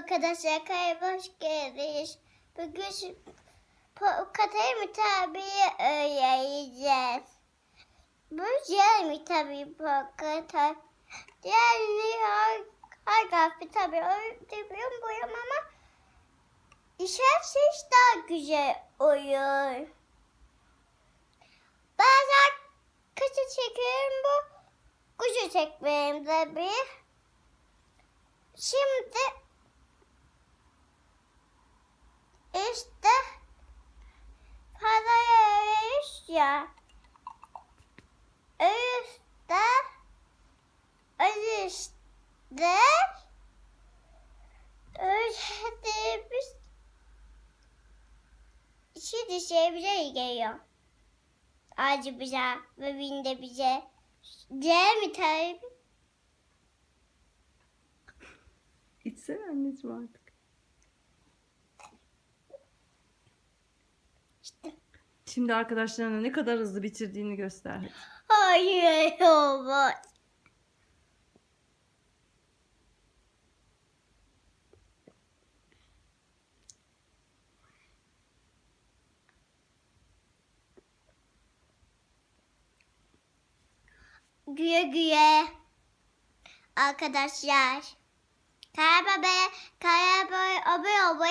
arkadaşlar kayboş hoş geldiniz. Bugün Katarina tabiyi öğreneceğiz. Bu tabii bu kadar. Diğerleri harfi tabii öğretebiliyorum boyam ama işaret ses daha güzel oluyor. Bazen kısa çekiyorum bu. Kuşu çekmeyeyim tabii. Şimdi ya. Üstte üstte öğrettiğimiz şimdi şey bize geliyor. Acı bize ve binde bize. Değil mi tabii? İçsene anneciğim artık. İşte. Şimdi arkadaşlarına ne kadar hızlı bitirdiğini göster. Hayır olmaz. Güye güye. Arkadaşlar. Kaya Baba'ya, Kaya Baba'ya abone.